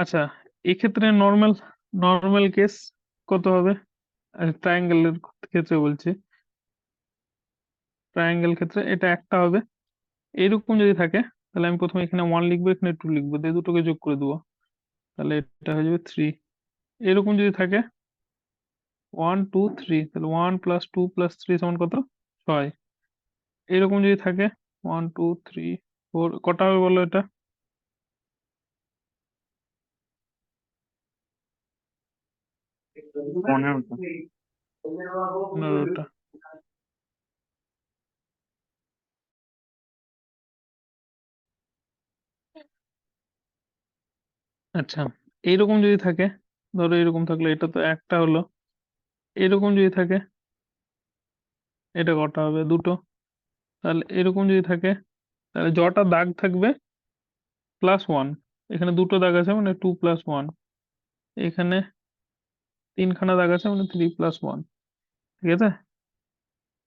আচ্ছা এক্ষেত্রে normal normal case কত হবে? ট্রায়াঙ্গেলের ক্ষেত্রে বলছি। ট্রায়াঙ্গেল ক্ষেত্রে এটা একটা হবে। এইরকম যদি থাকে, তাহলে আমি প্রথমে এখানে ওয়ান লিখব, এখানে টু লিখব, দিয়ে দুটোকে যোগ করে দেবো। তাহলে এটা হয়ে যাবে থ্রি এরকম যদি থাকে ওয়ান টু থ্রি তাহলে one plus two plus three সমান কত? ছয়। এরকম যদি থাকে ওয়ান টু থ্রি ফোর কটা হবে বলো এটা? পনেরোটা পনেরোটা আচ্ছা এইরকম যদি থাকে ধরো এরকম থাকলে এটা তো একটা হলো। এরকম যদি থাকে এটা কটা হবে? দুটো। তাহলে এরকম যদি থাকে তাহলে জটা দাগ থাকবে প্লাস ওয়ান এখানে দুটো দাগ আছে মানে টু প্লাস ওয়ান এখানে তিনখানা দাগ আছে মানে থ্রি প্লাস ওয়ান ঠিক আছে?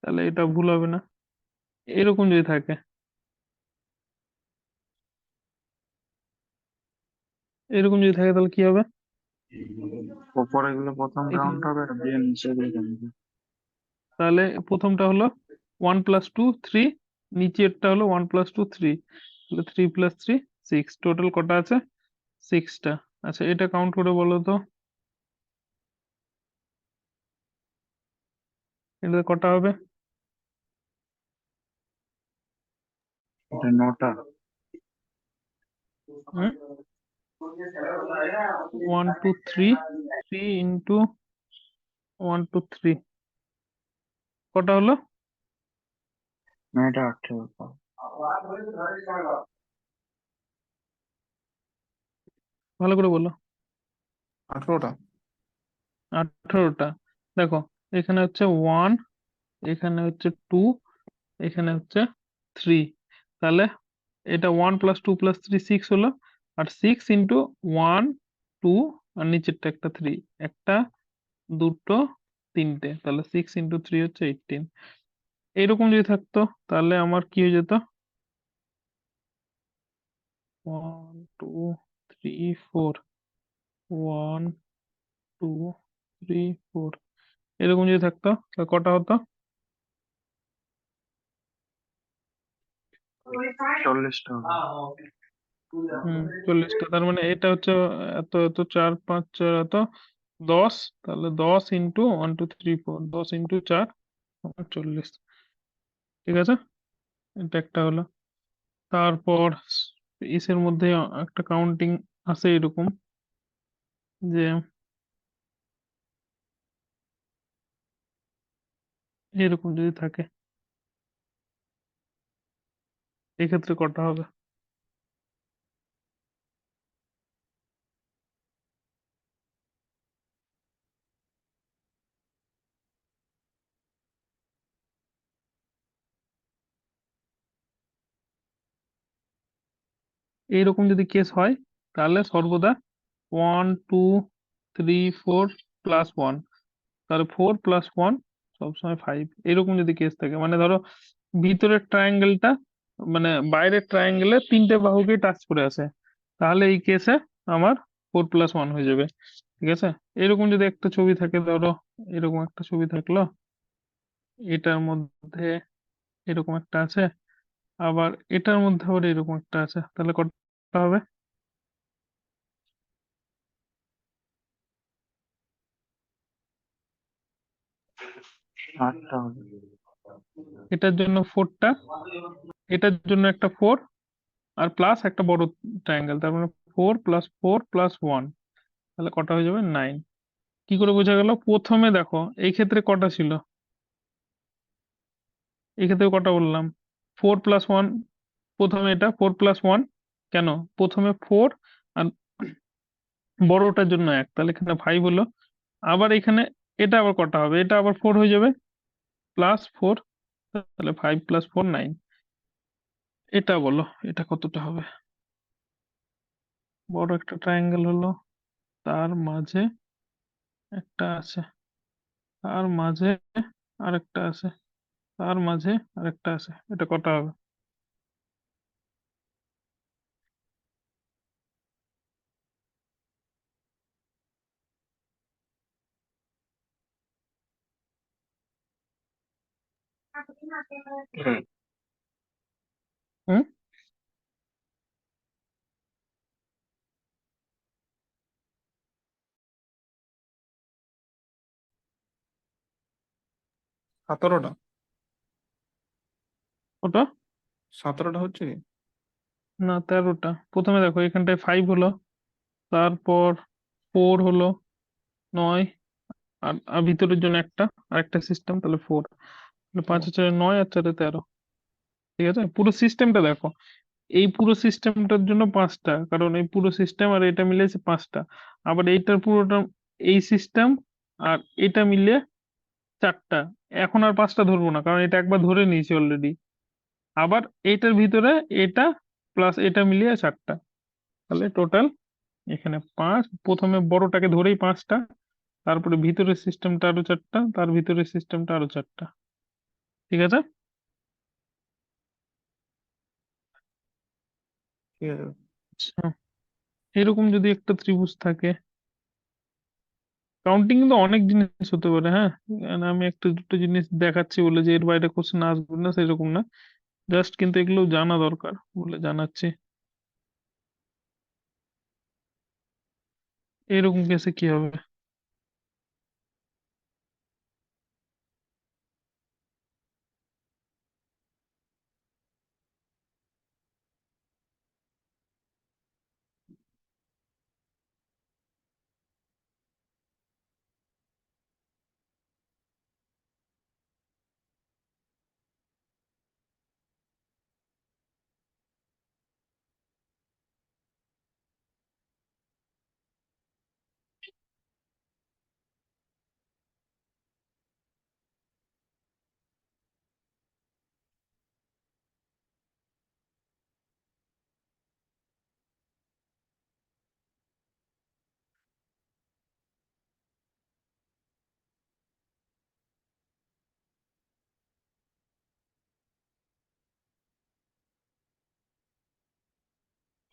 তাহলে এটা ভুল হবে না। এরকম যদি থাকে। এরকম যদি থাকে তাহলে কি হবে? গুলো প্রথম রাউন্ড হবে আর দিয়ে নিচে তাহলে প্রথমটা হলো ওয়ান প্লাস টু থ্রি নিচেরটা হলো ওয়ান প্লাস টু থ্রি তাহলে three plus three six total কটা আছে? সিক্সটা আচ্ছা এটা কাউন্ট করে বলো তো। এটা কটা হবে? এটা নটা। One two three three into one two three কটা হলো? না এটা আঠেরোটা ভালো করে বলো। আঠেরোটা। আঠারোটা। দেখো এখানে হচ্ছে ওয়ান এখানে হচ্ছে টু এখানে হচ্ছে থ্রি তাহলে এটা one plus two plus three six হলো, আর সিক্স ইন্টু ওয়ান টু আর নিচেরটা একটা থ্রি একটা, দুটো, তিনটে। তাহলে সিক্স ইন্টু থ্রি হচ্ছে এইটিন এইরকম যদি থাকতো, তাহলে আমার কি হয়ে যেত? One two three four one two three four এরকম যদি থাকতো তাহলে কটা হতো? চল্লিশটা হুম চল্লিশটা। তার মানে এটা হচ্ছে এত এত চার পাঁচ চার এত দশ। তাহলে দশ into one two three four দশ ইন্টু চার চল্লিশ। ঠিক আছে? এটা একটা হলো। তারপর ইসের মধ্যে একটা কাউন্টিং আছে এরকম যে এরকম যদি থাকে। এক্ষেত্রে কটা হবে? এইরকম যদি কেস হয়, তাহলে সর্বদা one two three four plus one তাহলে ফোর প্লাস ওয়ান সবসময় ফাইভ এরকম যদি কেস থাকে। মানে ধরো, ভিতরের ট্রায়াঙ্গেলটা মানে বাইরের ট্রায়াঙ্গেলে তিনটে বাহুকে টাচ করে আছে তাহলে এই কেসে আমার ফোর প্লাস ওয়ান হয়ে যাবে। ঠিক আছে? এরকম যদি একটা ছবি থাকে, ধরো, এরকম একটা ছবি থাকল। এটার মধ্যে এরকম একটা আছে। আবার এটার মধ্যে আবার এরকম একটা আছে। তাহলে কটা হবে? এটার জন্য ফোরটা এটার জন্য একটা ফোর আর প্লাস একটা বড় ট্রায়াঙ্গেল তার মানে four plus four plus one তাহলে কটা হয়ে যাবে? নাইন কি করে বোঝা গেল? প্রথমে দেখো, এই ক্ষেত্রে কটা ছিল? এই ক্ষেত্রে কটা বললাম? ফোর প্লাস ওয়ান প্রথমে এটা ফোর প্লাস ওয়ান কেন? প্রথমে ফোর আর বড়টার জন্য এক। তাহলে এখানে ফাইভ হলো। আবার এখানে এটা আবার কটা হবে? এটা আবার ফোর হয়ে যাবে? প্লাস ফোর তাহলে ফাইভ প্লাস ফোর নাইন এটা বলো, এটা কতটা হবে? বড় একটা ট্রায়াঙ্গেল হলো, তার মাঝে একটা আছে, তার মাঝে আরেকটা আছে, তার মাঝে আরেকটা আছে, এটা কটা হবে? হুম। হুম? সতেরোটা। ওটা সতেরোটা হচ্ছে কি? না তেরোটা। প্রথমে দেখো এখানটায় ফাইভ হলো তারপর ফোর হলো নয় আর আর ভিতরের জন্য একটা আর একটা সিস্টেম তাহলে ফোর পাঁচ চারে নয় আর চারে তেরো। ঠিক আছে? পুরো সিস্টেমটা দেখো। এই পুরো সিস্টেমটার জন্য পাঁচটা কারণ এই পুরো সিস্টেম আর এটা মিলেছে পাঁচটা। আবার এইটার পুরোটা এই সিস্টেম আর এটা মিলে চারটা। এখন আর পাঁচটা ধরবো না কারণ এটা একবার ধরে নিয়েছি অলরেডি আবার এইটার ভিতরে এটা প্লাস এটা মিলিয়ে চারটা। তাহলে টোটাল এখানে পাঁচ প্রথমে বড়টাকে ধরেই পাঁচটা তারপরে ভিতরের সিস্টেমটা আরও চারটা তার ভিতরের সিস্টেমটা আরও চারটা। ঠিক আছে? আচ্ছা। এরকম যদি একটা ত্রিভুজ থাকে। কাউন্টিং কিন্তু অনেক জিনিস হতে পারে হ্যাঁ? আমি একটা দুটো জিনিস দেখাচ্ছি বলে যে এর বাইরে কোশ্চেন আসবে না সেরকম না। জাস্ট কিন্তু এগুলো জানা দরকার বলে জানাচ্ছি। এরকম কেসে কি হবে?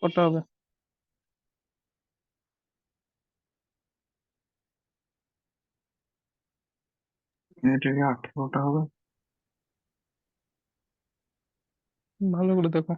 কটা হবে। এটাকে আঠেরোটা হবে। ভালো করে দেখো।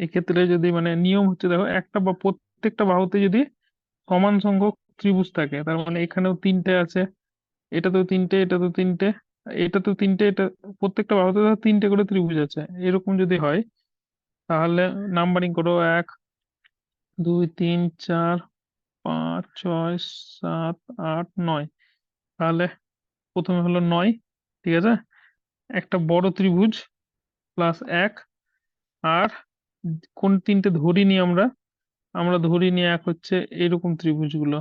এক্ষেত্রে যদি মানে নিয়ম হচ্ছে, দেখো একটা বা প্রত্যেকটা বাহুতে যদি সমান সংখ্যক ত্রিভুজ থাকে, তার মানে এখানেও তিনটে আছে এটা তো তিনটে এটা তো তিনটে এটা তো তিনটে, এটা প্রত্যেকটা বাহুতে ধরো তিনটে করে ত্রিভুজ আছে, এরকম যদি হয়, তাহলে নাম্বারিং করো এক, দুই, তিন, চার, পাঁচ, ছয়, সাত, আট, নয়, তাহলে প্রথমে হলো নয়, ঠিক আছে? একটা বড় ত্রিভুজ প্লাস এক, আর কোন তিনটে ধরিনি আমরা? আমরা ধরিনি এক হচ্ছে এইরকম ত্রিভুজগুলো।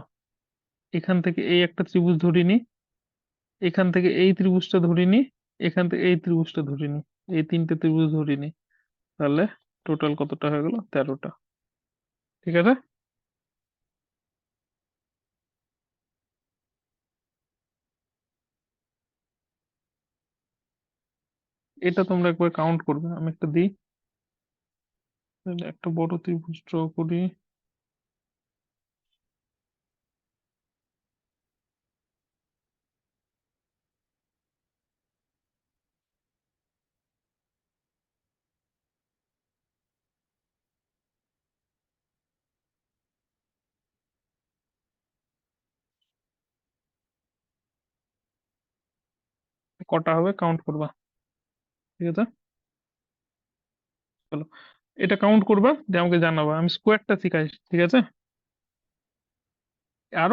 এখান থেকে এই একটা ত্রিভুজ ধরিনি, এখান থেকে এই ত্রিভুজটা ধরিনি, এখান থেকে এই ত্রিভুজটা ধরিনি, এই তিনটে ত্রিভুজ ধরিনি। তাহলে টোটাল কতটা হয়ে গেল? তেরোটা। ঠিক আছে? এটা তোমরা একবার কাউন্ট করবে, আমি একটা দিই। তাহলে একটা বড় ত্রিভুজ ড্র করি। কটা হবে? কাউন্ট করবা। ঠিক আছে? চলো। এটা কাউন্ট করবা দিয়ে আমাকে জানাবা। আমি স্কোয়ারটা শিখাই ঠিক আছে? আরও